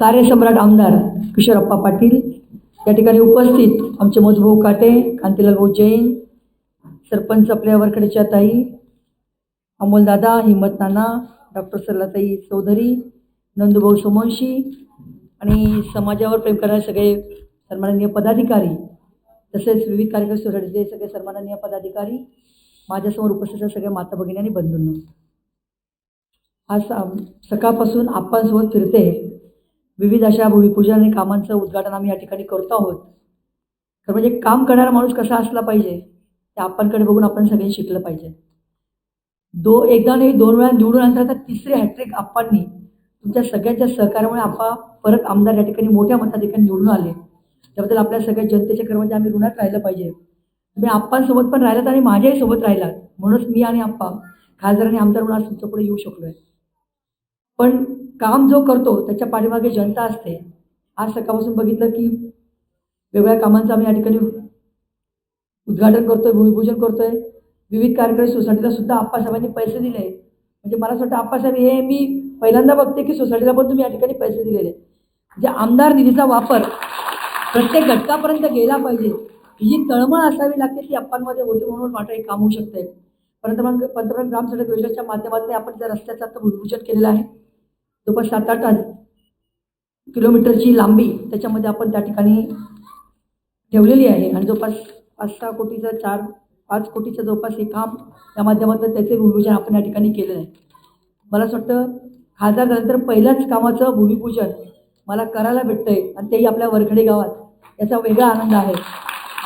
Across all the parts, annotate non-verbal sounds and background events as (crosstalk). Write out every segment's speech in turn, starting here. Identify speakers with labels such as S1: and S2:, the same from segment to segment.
S1: कार्यसम्राट आमदार किशोरप्पा पाटील या ठिकाणी उपस्थित आमचे मधुभाऊ काटे कांतीलाल भाऊ जैन सरपंच आपल्या ताई अमोलदादा हिम्मत नाना डॉक्टर सरलाताई चौधरी नंदुभाऊ सोमवंशी आणि समाजावर प्रेम करणारे सगळे सन्माननीय पदाधिकारी तसेच विविध कार्यक्रम सोसायटीचे सगळे सन्माननीय पदाधिकारी माझ्यासमोर उपस्थित सगळ्या माता भगिनी आणि बंधूंना. आज सकाळपासून आप्पांसोबत फिरते विविध अशा भूमिपूजन आणि कामांचं उद्घाटन आम्ही या ठिकाणी करतो आहोत. तर म्हणजे काम करणारा माणूस कसा असला पाहिजे त्या आपणकडे बघून आपण सगळ्यांनी शिकलं पाहिजे. दो एकदा नाही दोन वेळा निवडून आणता तर तिसरी हॅट्रिक आप्पांनी तुमच्या सगळ्यांच्या सहकार्यामुळे आप्पा परत आमदार या ठिकाणी मोठ्या मताधिकारी निवडून आले. त्याबद्दल आपल्या सगळ्या जनतेच्या कर्मचारी आम्ही ऋणात राहिलं पाहिजे. तुम्ही आप्पांसोबत पण राहिलात आणि माझ्याही सोबत राहिलात. म्हणूनच मी आणि आप्पा खासदार आणि आमदार म्हणून आज तुमच्यापुढे येऊ शकलो आहे पण काम जो करतो त्याच्या पाठीमागे जनता असते. आज सकाळपासून बघितलं की वेगवेगळ्या कामांचं आम्ही या ठिकाणी उद्घाटन करतोय भूमिपूजन करतोय. विविध कार्यक्रम सोसायटीला सुद्धा आप्पासाहेबांनी पैसे दिले. म्हणजे मला असं वाटतं आप्पासाहेब हे मी पहिल्यांदा बघते की सोसायटीला पण तुम्ही या ठिकाणी पैसे दिलेले. म्हणजे आमदार निधीचा वापर प्रत्येक घटकापर्यंत गेला पाहिजे. ही जी तळमळ असावी लागते ती आप्पांमध्ये होती म्हणून मात्र हे काम होऊ शकते पंतप्रधान पंतप्रधान ग्राम सडक योजनेच्या माध्यमातून आपण त्या रस्त्याचं आता भूमिपूजन केलेलं आहे जवळपास सात आठ किलोमीटरची लांबी त्याच्यामध्ये आपण त्या ठिकाणी ठेवलेली आहे. आणि जवळपास पाच सहा कोटीचं चार पाच कोटीचं जवळपास हे काम त्या माध्यमातून त्याचे भूमिपूजन आपण या ठिकाणी केलेलं आहे. मला असं वाटतं खासदार झाल्यानंतर पहिल्याच कामाचं भूमिपूजन मला करायला भेटतंय आणि तेही आपल्या वरखडे गावात. याचा वेगळा आनंद आहे.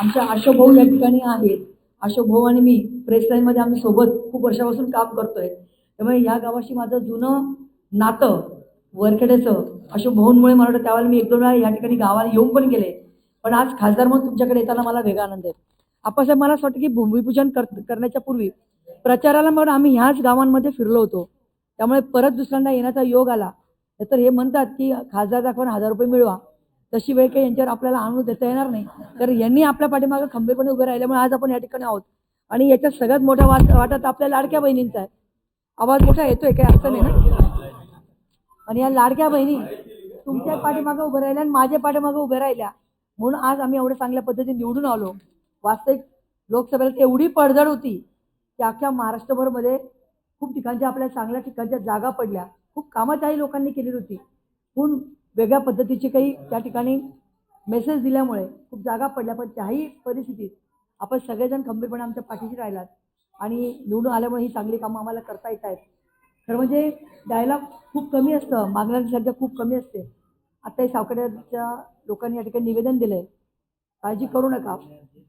S1: आमच्या अशोक भाऊ या ठिकाणी आहेत. अशोक भाऊ आणि मी प्रेस लाईनमध्ये आम्ही सोबत खूप वर्षापासून काम करतोय. त्यामुळे ह्या गावाशी माझं जुनं नातं वरखेड्याचं अशोक भवनमुळे मला वाटतं त्यावेळेला मी एक दोन वेळा या ठिकाणी गावाला येऊन पण गेले. पण आज खासदार म्हणून तुमच्याकडे येताना मला वेगळा आनंद आहे. आप्पासाहेब मला असं वाटतं की भूमिपूजन कर करण्याच्या पूर्वी प्रचाराला म्हणून आम्ही ह्याच गावांमध्ये फिरलो होतो. त्यामुळे परत दुसऱ्यांदा येण्याचा योग आला. तर हे म्हणतात की खासदार दाखवून हजार रुपये मिळवा. तशी वेळ काही यांच्यावर आपल्याला आणून देता येणार नाही. तर यांनी आपल्या पाठीमागं खंबीरपणे उभे राहिल्यामुळे आज आपण या ठिकाणी आहोत. आणि याच्यात सगळ्यात मोठा वाट वाटत आपल्या लाडक्या बहिणींचा आहे. आवाज मोठा येतोय काही अर्थ नाही ना? आणि या लाडक्या बहिणी तुमच्या पाठीमागं उभं राहिल्या आणि माझ्या पाठीमागं उभ्या राहिल्या. म्हणून आज आम्ही एवढ्या चांगल्या पद्धतीने निवडून आलो. वास्तविक लोकसभेला एवढी पडझड होती की अख्ख्या महाराष्ट्रभरमध्ये खूप ठिकाणच्या आपल्या चांगल्या ठिकाणच्या जागा पडल्या. खूप कामं त्याही लोकांनी केलेली होती. पण वेगळ्या पद्धतीची काही त्या ठिकाणी मेसेज दिल्यामुळे खूप जागा पडल्या. पण त्याही परिस्थितीत आपण सगळेजण खंबीरपणे आमच्या पाठीशी राहिलात. आणि निवडून आल्यामुळे ही चांगली कामं आम्हाला करता येत आहेत. खरं म्हणजे द्यायला खूप कमी असतं मागण्याची संख्या खूप कमी असते. आत्ताही सावकड्याच्या लोकांनी या ठिकाणी निवेदन दिलं आहे काळजी करू नका.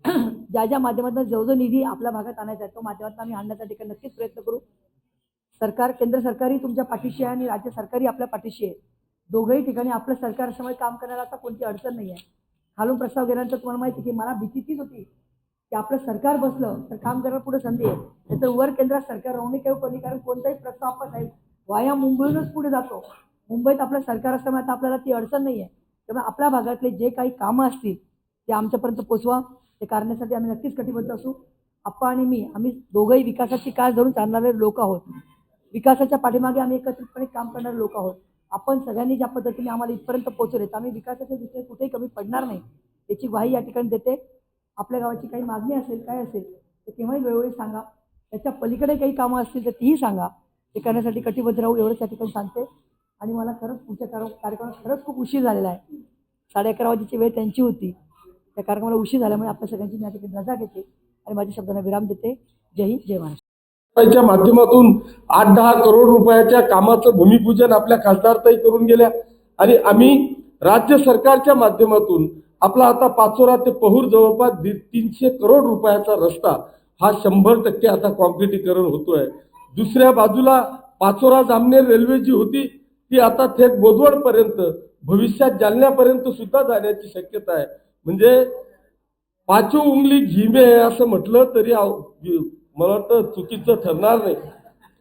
S1: (clears throat) ज्या ज्या माध्यमातून जो जो निधी आपल्या भागात आणायचा आहे तो माध्यमातून आम्ही आणण्याचा ठिकाणी नक्कीच प्रयत्न करू. सरकार केंद्र सरकारही तुमच्या पाठीशी आहे आणि राज्य सरकारही आपल्या पाठीशी आहे. दोघंही ठिकाणी आपलं सरकार काम करायला आता कोणती अडचण नाही आहे खालून प्रस्ताव गेल्यानंतर तुम्हाला माहिती आहे की मला भीती तीच होती. की आपलं सरकार बसलं तर काम करायला पुढे संधी आहे. नाहीतर वर केंद्रात सरकार राहून काही कोणी? कारण कोणताही प्रस्ताव आपण साहेब वाया मुंबईहूनच पुढे जातो. मुंबईत आपलं सरकार असल्यामुळे आता आपल्याला ती अडचण नाही आहे त्यामुळे आपल्या भागातले जे काही कामं असतील ते आमच्यापर्यंत पोचवा. ते करण्यासाठी आम्ही नक्कीच कटिबद्ध असू. आप्पा आणि मी आम्ही दोघंही विकासाची कास धरून चालणारे लोक आहोत. विकासाच्या पाठीमागे आम्ही एकत्रितपणे काम करणारे लोक आहोत. आपण सगळ्यांनी ज्या पद्धतीने आम्हाला इथपर्यंत पोहोचवले तर आम्ही विकासाच्या दृष्टीने कुठेही कमी पडणार नाही. याची ग्वाही या ठिकाणी देते. आपल्या गावाची काही मागणी असेल काय असेल तर तेव्हाही वेळोवेळी सांगा. त्याच्या पलीकडे काही कामं असतील तर तीही सांगा. ते करण्यासाठी कटिबद्ध राहू एवढंच त्या ठिकाणी सांगते. आणि मला खरंच पुढच्या कार कार्यक्रमात खरंच खूप उशीर झालेला आहे. साडे अकरा वाजेची वेळ त्यांची होती. त्या कार्यक्रमाला उशीर झाल्यामुळे आपल्या सगळ्यांची मी ठिकाणी रजा घेते आणि माझ्या शब्दांना विराम देते. जय हिंद जय महाराष्ट्र.
S2: माध्यमातून आठ दहा करोड रुपयाच्या कामाचं भूमिपूजन आपल्या खासदारताई करून गेल्या. आणि आम्ही राज्य सरकारच्या माध्यमातून आपला आता पाचोरा ते पहूर जवळपास दीड तीनशे करोड रुपयाचा रस्ता हा शंभर टक्के आता कॉन्क्रिटीकरण होतोय. दुसऱ्या बाजूला पाचोरा जामनेर रेल्वे जी होती ती आता थेट बोदवडपर्यंत भविष्यात जालन्यापर्यंत सुद्धा जाण्याची शक्यता आहे. म्हणजे पाचू उंगली झिमे असं म्हटलं तरी मला वाटतं चुकीचं ठरणार नाही.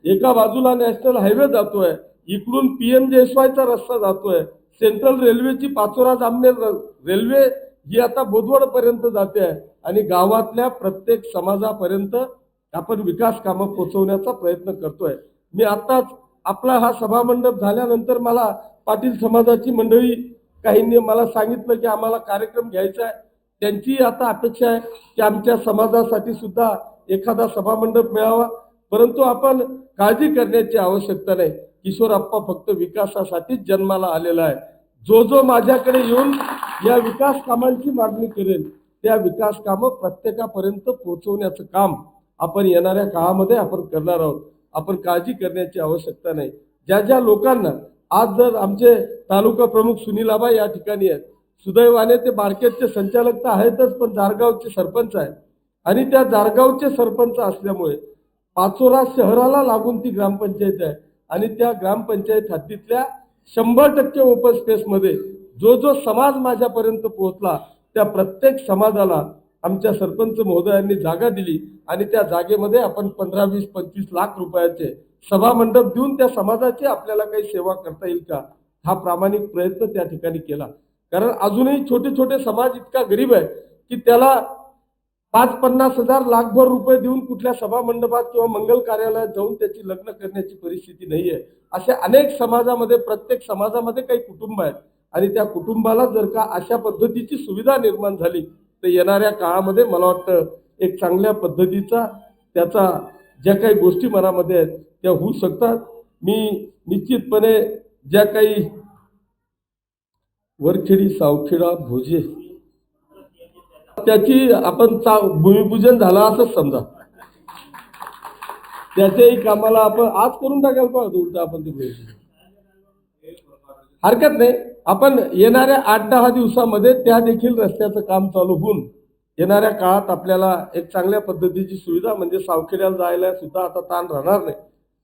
S2: एका बाजूला नॅशनल हायवे जातोय इकडून पी एम चा रस्ता जातोय सेंट्रल रेल्वेची पाचोरा जामनेर र- रेल्वे ही आता बोदवड पर्यंत जाते आहे. आणि गावातल्या प्रत्येक समाजापर्यंत आपण विकास कामं पोचवण्याचा प्रयत्न करतोय. मी आताच आपला हा सभामंडप झाल्यानंतर मला पाटील समाजाची मंडळी काहींनी मला सांगितलं की आम्हाला कार्यक्रम घ्यायचा आहे. त्यांची आता अपेक्षा आहे की आमच्या समाजासाठी सुद्धा एखादा सभामंडप मिळावा. परंतु आपण काळजी करण्याची आवश्यकता नाही. किशोरप्पा फक्त विकासासाठीच जन्माला आलेला आहे. जो जो माझ्याकडे येऊन या विकास कामांची मागणी करेल त्या विकास कामं प्रत्येकापर्यंत पोहोचवण्याचं काम आपण येणाऱ्या काळामध्ये आपण करणार आहोत. आपण काळजी करण्याची आवश्यकता नाही. ज्या ज्या लोकांना आज जर आमचे तालुका प्रमुख सुनीलाबा या ठिकाणी आहेत सुदैवाने ते मार्केटचे संचालक तर आहेतच पण जारगावचे सरपंच आहेत. आणि त्या जारगावचे सरपंच असल्यामुळे पाचोरा शहराला लागून ती ग्रामपंचायत आहे. आणि त्या ग्रामपंचायत हद्दीतल्या शंभर टक्के ओपन स्पेसमध्ये जो जो समाज माझ्यापर्यंत पोहोचला त्या प्रत्येक समाजाला आमच्या सरपंच महोदयांनी जागा दिली आणि त्या जागेमध्ये आपण पंधरा वीस पंचवीस लाख रुपयाचे सभामंडप देऊन त्या समाजाची आपल्याला काही सेवा करता येईल का? हा प्रामाणिक प्रयत्न त्या ठिकाणी केला. कारण अजूनही छोटे छोटे समाज इतका गरीब आहे की त्याला पाच पन्नास हजार लाखभर रुपये देऊन कुठल्या सभा मंडपात किंवा मंगल कार्यालयात जाऊन त्याची लग्न करण्याची परिस्थिती नाही आहे अशा अनेक समाजामध्ये प्रत्येक समाजामध्ये काही कुटुंब आहेत. आणि त्या कुटुंबाला जर का अशा पद्धतीची सुविधा निर्माण झाली तर येणाऱ्या काळामध्ये मला वाटतं एक चांगल्या पद्धतीचा त्याचा ज्या काही गोष्टी मनामध्ये आहेत त्या होऊ शकतात. मी निश्चितपणे ज्या काही वरखेडी सावखेडा भोजे त्याची आपण चा भूमिपूजन झालं असंच समजा. त्याच्याही कामाला आपण आज करून टाकायला पाहतो उलट आपण ते भूमिपूजन. हरकत नाही. आपण येणाऱ्या आठ दहा दिवसामध्ये त्या देखील रस्त्याचं काम चालू होऊन येणाऱ्या काळात आपल्याला एक चांगल्या पद्धतीची सुविधा म्हणजे सावखेड्याला जायला सुद्धा आता ताण राहणार नाही.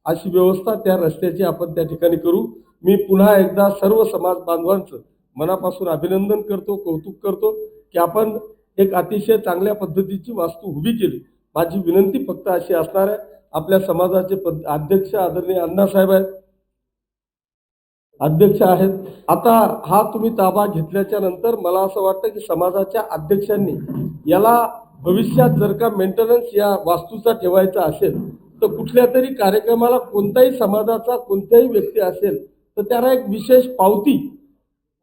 S2: अशी व्यवस्था त्या रस्त्याची आपण त्या ठिकाणी करू. मी पुन्हा एकदा सर्व समाज बांधवांचं मनापासून अभिनंदन करतो कौतुक करतो की आपण एक अतिशय चांगल्या पद्धतीची वास्तू उभी केली. माझी विनंती फक्त अशी असणार आहे आपल्या समाजाचे पद अध्यक्ष आदरणीय अण्णासाहेब आहेत. अध्यक्ष आहेत. आता हा तुम्ही ताबा घेतल्याच्या नंतर मला असं वाटतं की समाजाच्या अध्यक्षांनी याला भविष्यात जर का मेंटेनन्स या वास्तूचा ठेवायचा असेल तर कुठल्या तरी कार्यक्रमाला कोणताही समाजाचा कोणत्याही व्यक्ती असेल तर त्याला एक विशेष पावती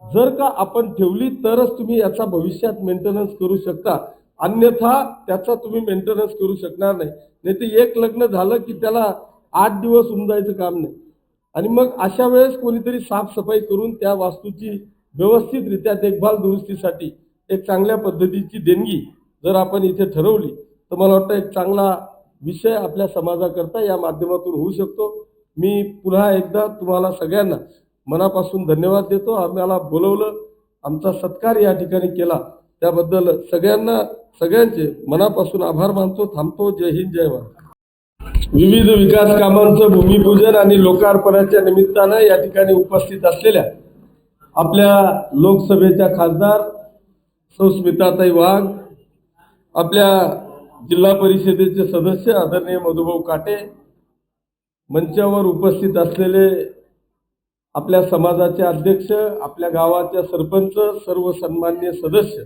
S2: जर का आपण ठेवली तरच तुम्ही याचा भविष्यात मेंटेनन्स करू शकता. अन्यथा त्याचा तुम्ही मेंटेनन्स करू शकणार नाही. नाही ते एक लग्न झालं की त्याला आठ दिवस होऊन जायचं काम नाही. आणि मग अशा वेळेस कोणीतरी साफसफाई करून त्या वास्तूची व्यवस्थितरित्या देखभाल दुरुस्तीसाठी एक चांगल्या पद्धतीची देणगी जर आपण इथे ठरवली तर मला वाटतं एक चांगला विषय आपल्या समाजाकरता या माध्यमातून होऊ शकतो. मी पुन्हा एकदा तुम्हाला सगळ्यांना मनापासून धन्यवाद देतो. आम्हाला बोलवलं. आमचा सत्कार या ठिकाणी केला. त्याबद्दल सगळ्यांना सगळ्यांचे मनापासून आभार मानतो. थांबतो. जय हिंद जय महाराज विविध विकास कामांचं भूमिपूजन आणि लोकार्पणाच्या निमित्तानं या ठिकाणी उपस्थित असलेल्या आपल्या लोकसभेच्या खासदार सौस्मिताताई वाघ आपल्या जिल्हा परिषदेचे सदस्य आदरणीय मधुभाऊ काटे मंचावर उपस्थित असलेले आपल्या समाजाचे अध्यक्ष आपल्या गावाच्या सरपंच सर्व सन्मान्य सदस्य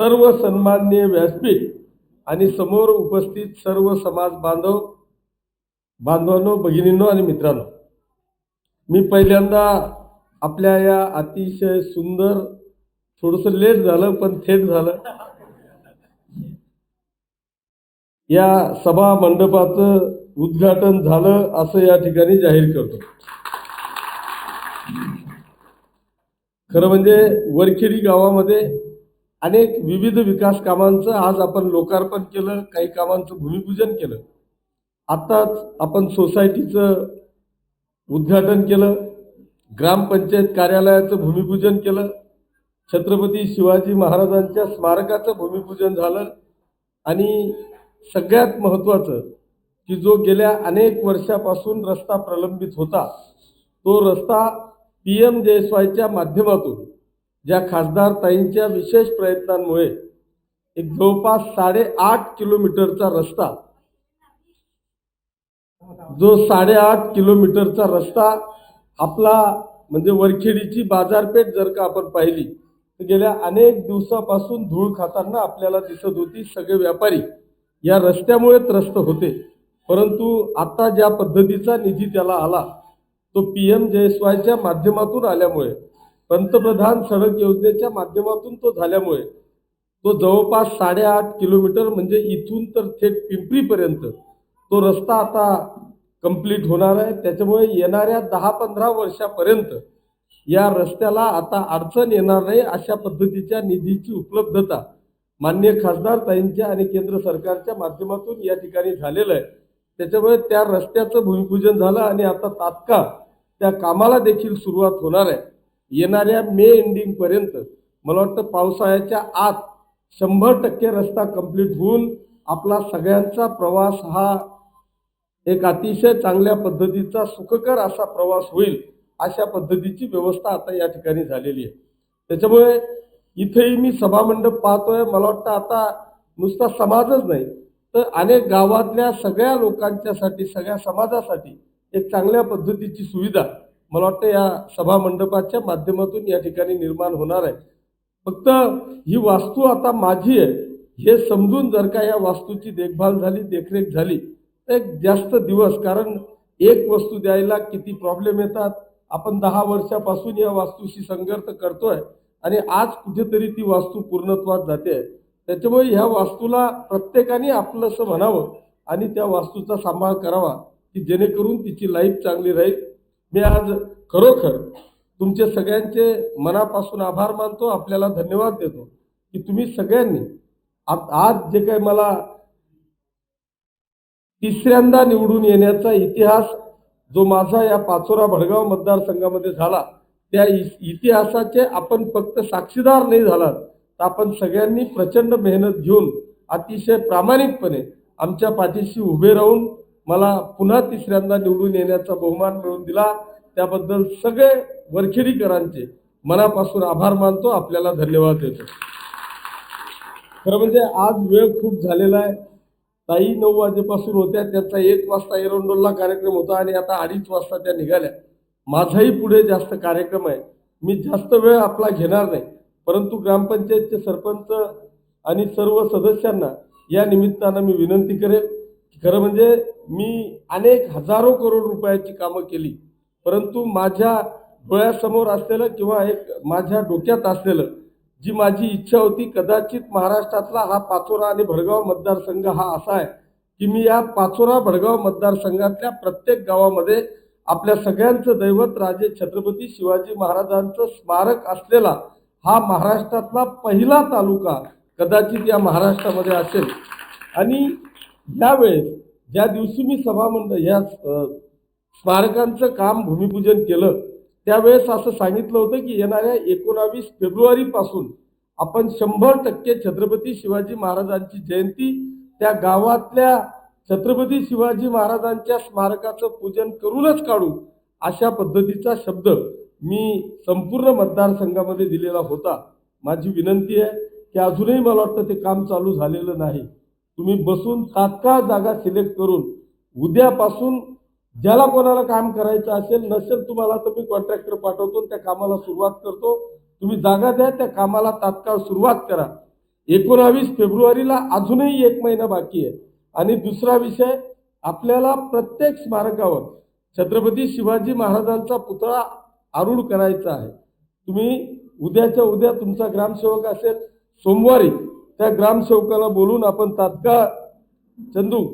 S2: सर्व सन्मान्य व्यासपीठ आणि समोर उपस्थित सर्व समाज बांधव बांधवांनो भगिनींनो आणि मित्रांनो मी पहिल्यांदा आपल्या या अतिशय सुंदर थोडंसं लेट झालं पण थेट झालं. या सभा मंडपाचं उद्घाटन झालं असं या ठिकाणी जाहीर करतो. खरं म्हणजे वरखेडी गावामध्ये अनेक विविध विकास कामांचं आज आपण लोकार्पण केलं काही कामांचं भूमिपूजन केलं. आत्ताच आपण सोसायटीचं उद्घाटन केलं ग्रामपंचायत कार्यालयाचं भूमिपूजन केलं छत्रपती शिवाजी महाराजांच्या स्मारकाचं भूमिपूजन झालं आणि सगळ्यात महत्त्वाचं की जो गेल्या अनेक वर्षापासून रस्ता प्रलंबित होता तो रस्ता पी एम जयस्वायच्या माध्यमातून ज्या खासदार ताईंच्या विशेष प्रयत्नांमुळे एक जवळपास साडेआठ किलोमीटरचा रस्ता जो साडेआठ किलोमीटरचा रस्ता आपला म्हणजे वरखेडीची बाजारपेठ जर का आपण पाहिली तर गेल्या अनेक दिवसापासून धूळ खाताना आपल्याला दिसत होती. सगळे व्यापारी या रस्त्यामुळे त्रस्त होते. परंतु आता ज्या पद्धतीचा निधी त्याला आला तो पी एम जयस्वायच्या माध्यमातून आल्यामुळे पंतप्रधान सडक योजनेच्या माध्यमातून तो झाल्यामुळे तो जवळपास साडेआठ किलोमीटर म्हणजे इथून तर थेट पिंपरीपर्यंत तो रस्ता आता कंप्लीट होणार आहे. त्याच्यामुळे येणाऱ्या दहा पंधरा वर्षापर्यंत या रस्त्याला आता अडचण येणार नाही अशा पद्धतीच्या निधीची उपलब्धता मान्य खासदार ताईंच्या आणि केंद्र सरकारच्या माध्यमातून या ठिकाणी झालेलं आहे. त्याच्यामुळे त्या रस्त्याचं भूमिपूजन झालं आणि आता तात्काळ त्या कामाला देखील सुरुवात होणार आहे. येणाऱ्या मे एंडिंगपर्यंत मला वाटतं पावसाळ्याच्या आत शंभर टक्के रस्ता कंप्लीट होऊन आपला सगळ्यांचा प्रवास हा एक अतिशय चांगल्या पद्धतीचा सुखकर असा प्रवास होईल अशा पद्धतीची व्यवस्था आता या ठिकाणी झालेली आहे. त्याच्यामुळे इथेही मी सभामंडप पाहतोय. मला वाटतं आता नुसता समाजच नाही तर अनेक गावातल्या सगळ्या लोकांच्यासाठी सगळ्या समाजासाठी एक चांगल्या पद्धतीची सुविधा मला वाटतं या सभामंडपाच्या माध्यमातून या ठिकाणी निर्माण होणार आहे. फक्त ही वास्तू आता माझी आहे हे समजून जर का या वास्तूची देखभाल झाली देखरेख झाली तर एक जास्त दिवस कारण एक वस्तू द्यायला किती प्रॉब्लेम येतात? आपण दहा वर्षापासून या वास्तूशी संघर्ष करतोय आणि आज कुठेतरी ती वास्तू पूर्णत्वात जाते त्याच्यामुळे ह्या वास्तूला प्रत्येकाने आपलंसं म्हणावं आणि त्या वास्तूचा सांभाळ करावा की जेणेकरून तिची लाईफ चांगली राहील. मी आज खरोखर तुमचे सगळ्यांचे मनापासून आभार मानतो आपल्याला धन्यवाद देतो की तुम्ही सगळ्यांनी आ- आज जे काही मला तिसऱ्यांदा निवडून येण्याचा इतिहास जो माझा या पाचोरा भडगाव मतदारसंघामध्ये झाला त्या इ- इतिहासाचे आपण फक्त साक्षीदार नाही झालात. तर आपण सगळ्यांनी प्रचंड मेहनत घेऊन अतिशय प्रामाणिकपणे आमच्या पाठीशी उभे राहून मला पुन्हा तिसऱ्यांदा निवडून येण्याचा बहुमान मिळवून दिला. त्याबद्दल सगळे वरखेडीकरांचे मनापासून आभार मानतो. आपल्याला धन्यवाद देतो. खरं म्हणजे आज वेळ खूप झालेला आहे. ताई नऊ वाजेपासून होत्या. त्याचा एक वाजता एरंडोलला कार्यक्रम होता आणि आता अडीच वाजता त्या निघाल्या. माझाही पुढे जास्त कार्यक्रम आहे. मी जास्त वेळ आपला घेणार नाही. परंतु ग्रामपंचायतचे सरपंच आणि सर्व सदस्यांना या निमित्तानं मी विनंती करेन की खरं म्हणजे मी अनेक हजारो करोड रुपयाची कामं केली परंतु माझ्या डोळ्यासमोर असलेलं किंवा एक माझ्या डोक्यात असलेलं जी माझी इच्छा होती कदाचित महाराष्ट्रातला हा पाचोरा आणि भडगाव मतदारसंघ हा असा आहे की मी या पाचोरा भडगाव मतदारसंघातल्या प्रत्येक गावामध्ये आपल्या सगळ्यांचं दैवत राजे छत्रपती शिवाजी महाराजांचं स्मारक असलेला हा महाराष्ट्रातला पहिला तालुका कदाचित या महाराष्ट्रामध्ये असेल. आणि यावेळेस ज्या दिवशी मी सभामंडळ या स्मारकांचं काम भूमिपूजन केलं त्यावेळेस असं सांगितलं होतं की येणाऱ्या एकोणावीस फेब्रुवारीपासून आपण शंभर टक्के छत्रपती शिवाजी महाराजांची जयंती त्या गावातल्या छत्रपती शिवाजी महाराजांच्या स्मारकाचं पूजन करूनच काढू अशा पद्धतीचा शब्द मी संपूर्ण मतदारसंघामध्ये दिलेला होता. माझी विनंती आहे की अजूनही मला वाटतं ते काम चालू झालेलं नाही. तुम्ही बसून तात्काळ जागा सिलेक्ट करून उद्यापासून ज्याला कोणाला काम करायचं असेल नसेल तुम्हाला तर मी कॉन्ट्रॅक्टर पाठवतो त्या कामाला सुरुवात करतो. तुम्ही जागा द्या त्या कामाला तात्काळ सुरुवात करा. एकोणावीस फेब्रुवारीला अजूनही एक महिना बाकी आहे. आणि दुसरा विषय आपल्याला प्रत्येक स्मारकावर छत्रपती शिवाजी महाराजांचा पुतळा आरूढ करायचा आहे. तुम्ही उद्याच्या उद्या तुमचा ग्रामसेवक असेल सोमवारी त्या ग्रामसेवकाला बोलून आपण तात्काळ चंदू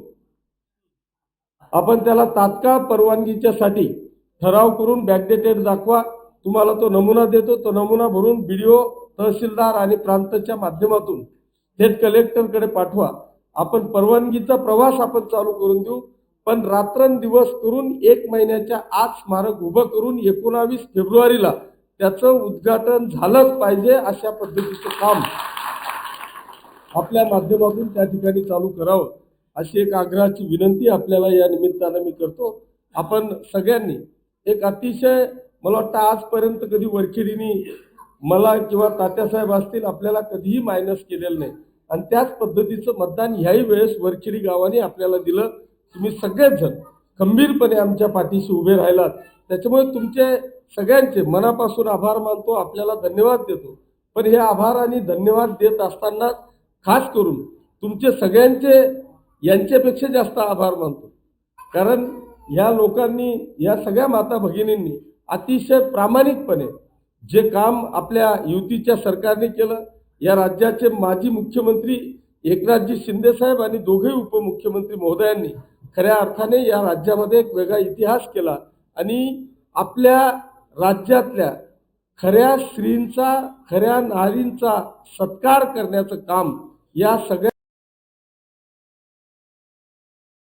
S2: आपण त्याला तात्काळ परवानगीच्यासाठी ठराव करून बॅकडेटेड दाखवा. तुम्हाला तो नमुना देतो. तो नमुना भरून बीडीओ तहसीलदार आणि प्रांताच्या माध्यमातून थेट कलेक्टरकडे पाठवा. आपण परवानगीचा प्रवास आपण चालू करून देऊ. पण रात्रंदिवस करून एक महिन्याच्या आत स्मारक उभं करून एकोणावीस फेब्रुवारीला त्याचं उद्घाटन झालंच पाहिजे अशा पद्धतीचं काम आपल्या माध्यमातून त्या ठिकाणी चालू करावं अशी एक आग्रहाची विनंती आपल्याला या निमित्तानं मी करतो. आपण सगळ्यांनी एक अतिशय मला वाटतं आजपर्यंत कधी वरखेडीनी मला किंवा तात्यासाहेब असतील आपल्याला कधीही मायनस केलेलं नाही. आणि त्याच पद्धतीचं मतदान ह्याही वेळेस वरखेडी गावाने आपल्याला दिलं. तुम्ही सगळेच जण खंबीरपणे आमच्या पाठीशी उभे राहिलात. त्याच्यामुळे तुमचे सगळ्यांचे मनापासून आभार मानतो आपल्याला धन्यवाद देतो. पण हे आभार आणि धन्यवाद देत असताना खास करून तुमचे सगळ्यांचे यांच्यापेक्षा जास्त आभार मानतो. कारण ह्या लोकांनी या सगळ्या माता भगिनींनी अतिशय प्रामाणिकपणे जे काम आपल्या युतीच्या सरकारने केलं या राज्याचे माजी मुख्यमंत्री एकनाथजी शिंदेसाहेब आणि दोघेही उपमुख्यमंत्री महोदयांनी खऱ्या अर्थाने या राज्यामध्ये एक वेगळा इतिहास केला आणि आपल्या राज्यातल्या खऱ्या स्त्रींचा खऱ्या नारींचा सत्कार करण्याचं काम या सगळ्या